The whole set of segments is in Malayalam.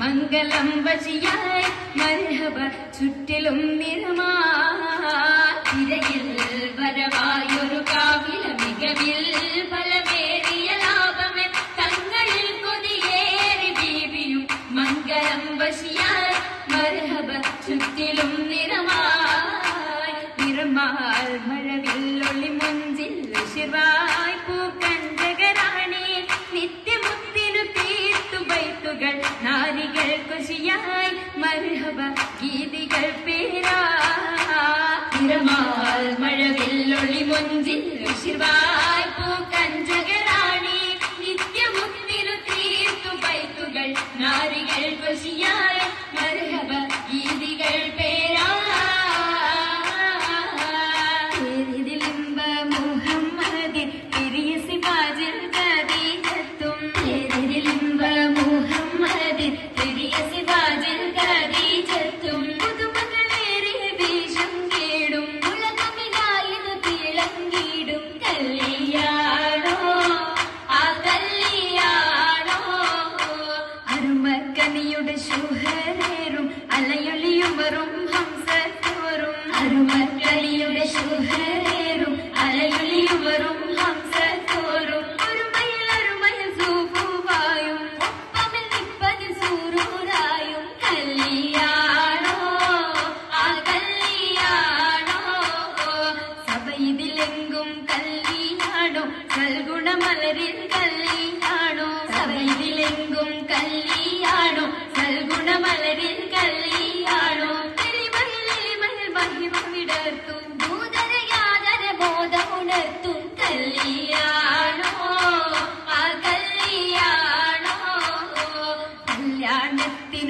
മംഗളം വശിയായി മരഹബ ചുറ്റിലും നിറമാരയിൽ വരവായൊരു കാവില മികവിൽ പലവേറിയ ലാഭമേ. തങ്ങളിൽ കൊതിയേറി ബീവിയും മംഗളം വശിയായി മരഹബ ചുറ്റിലും നിറമായി നിറമാൽ മഴവിൽ ഒളി മുഞ്ചിൽ ശിവായി പൂക്കൻ ജഗരാണി. കുറിപ്പുകൾ നാരികൾ കുശിയായി മർഹബ ഗീതികൾ പേരാ. തിരമാൽ മഴവില്ലൊളി മൊഞ്ചിൽ ശിവാ മറ്റളിയുടെ ശുഭ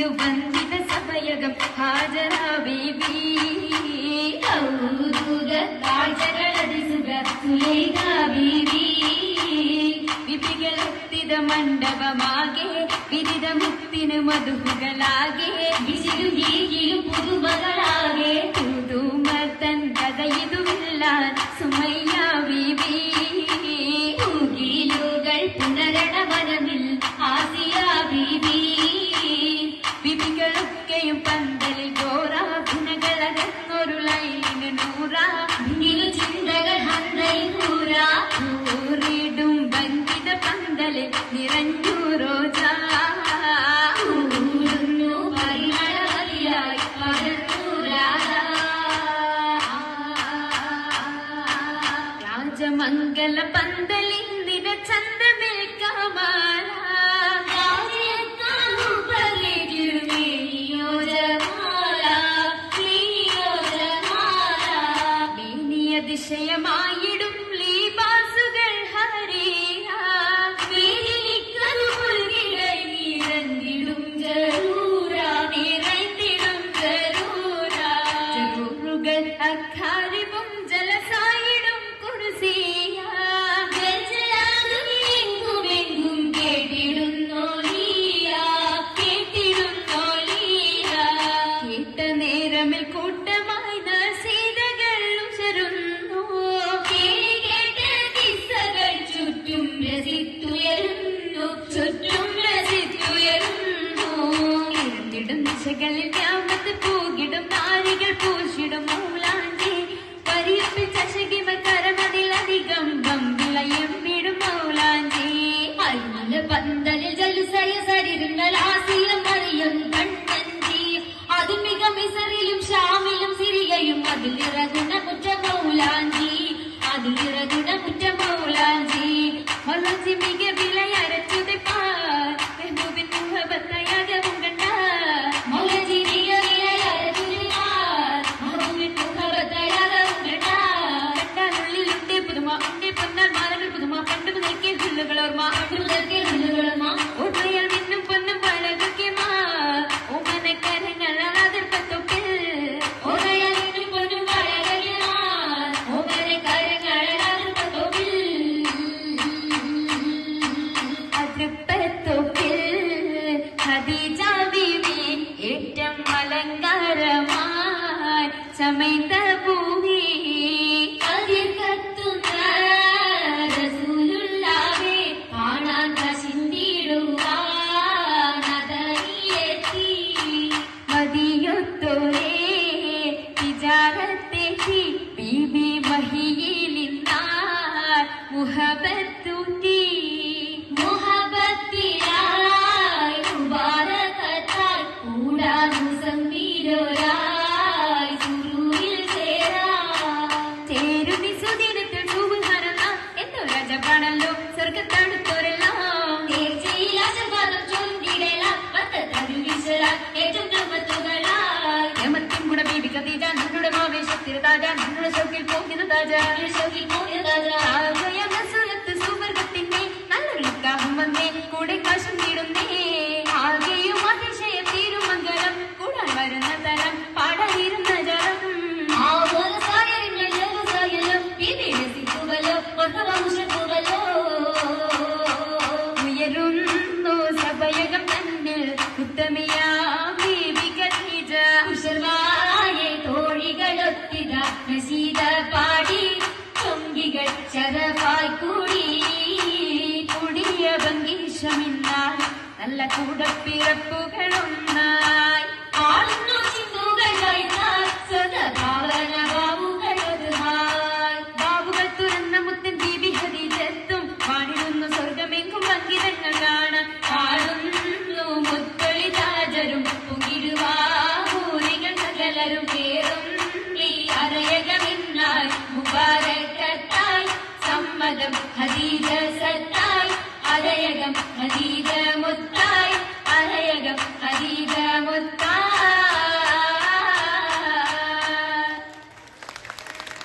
ನೀನು ಬಂದಿದ ಸಭೆಯಗ ಹಾಜರ ಬೇಬಿ ಹೌದುಗ ಕಾಜಗಳದಿಸುಗ ಸುಲೇಗ ಬೀಬಿ ವಿಪಿಗಳತ್ತಿದ ಮಂಡಪ ಮಾಗೆ ಬಿರಿದ ಮುತ್ತಿನ ಮಧುಗಳಾಗೆ ಬಿಸಿಲು ಗೀಗಿಲು ಪುದುಮಗಳಾಗೆ ತುದು ಮತನ್ ಇಲ್ಲ ಸುಮಯ್ಯ ಬೀಬಿ ಉಗಿಲುಗಳ್ ಪುನರಣ ಮನವಿ പന്തലിൽ നിര ചന്ദ്രമേൽക്കാമാല Billy சமைத்த നല്ല കൂടപ്പിറപ്പുകളൊന്നായി